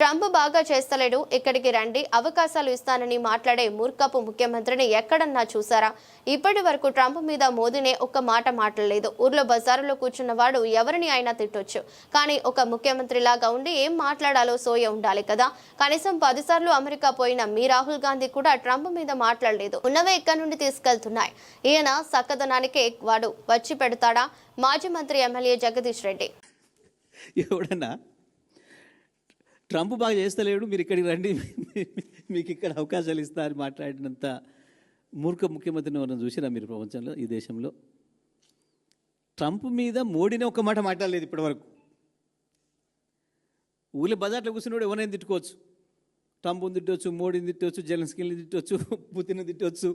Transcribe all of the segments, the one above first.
Trump బాగా చేస్తలేడు ఇక్కడికి రండి అవకాశాలు ఇస్తానని మాట్లాడే మూర్ఖపు ముఖ్యమంత్రిని ఎక్కడన్నా చూసారా? ఇప్పటి వరకు ట్రంప్ మీద మోదీనే ఒక్క మాట మాట్లాడలేదు. ఊర్లో బజారులో కూర్చున్నవాడు ఎవరిని అయినా తిట్టొచ్చు. కానీ ఒక ముఖ్యమంత్రిలాగా ఉండి ఏం మాట్లాడాలో సోయ ఉండాలి కదా? కనీసం పదిసార్లు అమెరికా పోయిన మీ రాహుల్ గాంధీ కూడా ట్రంప్ మీద మాట్లాడలేదు. ఉన్నవే ఇక్కడ నుండి తీసుకెళ్తున్నాయి. ఈయన సక్కదనానికే వాడు వచ్చి పెడతాడా? మాజీ మంత్రి ఎమ్మెల్యే జగదీష్ రెడ్డి. ఎవడన్నా? ట్రంప్ బాగా చేస్తలేడు మీరు ఇక్కడికి రండి మీకు ఇక్కడ అవకాశాలు ఇస్తారు మాట్లాడినంత మూర్ఖ ముఖ్యమంత్రిని ఎవరైనా చూసినా మీరు ప్రపంచంలో ఈ దేశంలో? ట్రంప్ మీద మోడీని ఒక్క మాట మాట్లాడలేదు ఇప్పటివరకు. ఊళ్ళో బజార్లో కూర్చున్నాడు ఎవరైనా తిట్టుకోవచ్చు. ట్రంప్ని తిట్టవచ్చు మోడీని తిట్టవచ్చు జెలెన్స్కీని తిట్టవచ్చు పుతిన్ తిట్టవచ్చు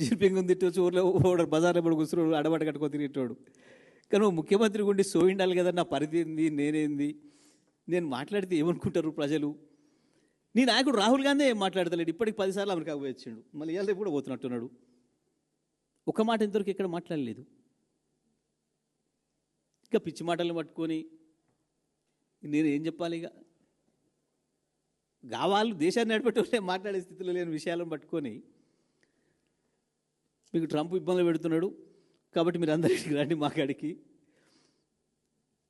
జిన్పింగ్ని తిట్టవచ్చు ఊళ్ళో ఓడ బజార్లో పడి కూర్చున్నాడు అడబడి కట్టుకొని తిరిగేటోడు. కానీ ముఖ్యమంత్రి గుండి సోయిండాలి కదా నా పరిధి ఏంది నేనేంది? నేను మాట్లాడితే ఏమనుకుంటారు ప్రజలు? నీ నాయకుడు రాహుల్ గాంధీ ఏం మాట్లాడతలేడు? ఇప్పటికి పదిసార్లు అమెరికాకు పోయి వచ్చిండు. మళ్ళీ ఇవాళ కూడా పోతున్నట్టున్నాడు. ఒక మాట ఇంతవరకు ఎక్కడ మాట్లాడలేదు. ఇంకా పిచ్చి మాటలను పట్టుకొని నేను ఏం చెప్పాలి ఇక? గావాళ్ళు దేశాన్ని నడిపేటోళ్ళే మాట్లాడే స్థితిలో లేని విషయాలను పట్టుకొని మీకు ట్రంప్ ఇబ్బందులు పెడుతున్నాడు. కాబట్టి మీరు అందరికి రండి మా కాడికి.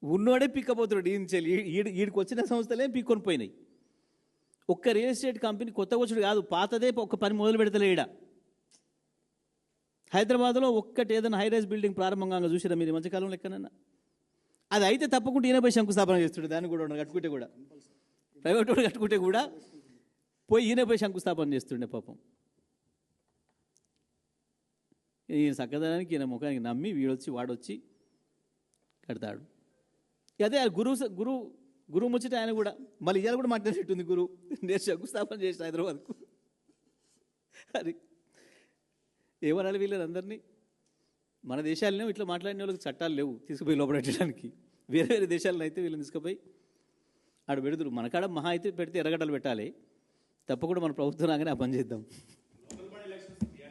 ఉన్నోడే పిక్కపోతున్నాడు. ఈయన చెల్లి ఈడు ఈడికి వచ్చిన సంస్థలే పిక్కొని పోయినాయి ఒక్క రియల్ ఎస్టేట్ కంపెనీ కొత్త వచ్చాడు కాదు పాతదే ఒక పని మొదలు పెడతలే ఈడ హైదరాబాద్లో ఒక్కటి ఏదైనా హైరైజ్ బిల్డింగ్ ప్రారంభంగా చూసిరా మీరు ఈ మధ్యకాలంలో ఎక్కడన్నా అది అయితే తప్పకుండా ఈయన పోయి శంకుస్థాపన చేస్తాడు దాన్ని కూడా కట్టుకుంటే కూడా. ప్రైవేట్ వాడు కట్టుకుంటే కూడా పోయి ఈయన పోయి శంకుస్థాపన చేస్తుండే పాపం. ఈయన చక్కదనానికి ఈయన ముఖానికి నమ్మి వీడొచ్చి వాడొచ్చి కడతాడు. అదే గురువు స- గురువు గురువు ముచ్చట ఆయన కూడా. మళ్ళీ ఇవాళ కూడా మాట్లాడేట్టుంది గురువు నేను శంకుస్థాపన చేసిన హైదరాబాద్కు. అది ఏమనాలి వీళ్ళని అందరినీ? మన దేశాలనే ఇట్లా మాట్లాడిన వాళ్ళకి చట్టాలు లేవు తీసుకుపోయి లోపడేయడానికి వేరే వేరే దేశాలను అయితే వీళ్ళని తీసుకుపోయి ఆడ పెడుతురు. మనకాడ మహా అయితే పెడితే ఎర్రగడ్డలు పెట్టాలి. తప్పకుండా మన ప్రభుత్వం రాగానే ఆ పని చేద్దాం.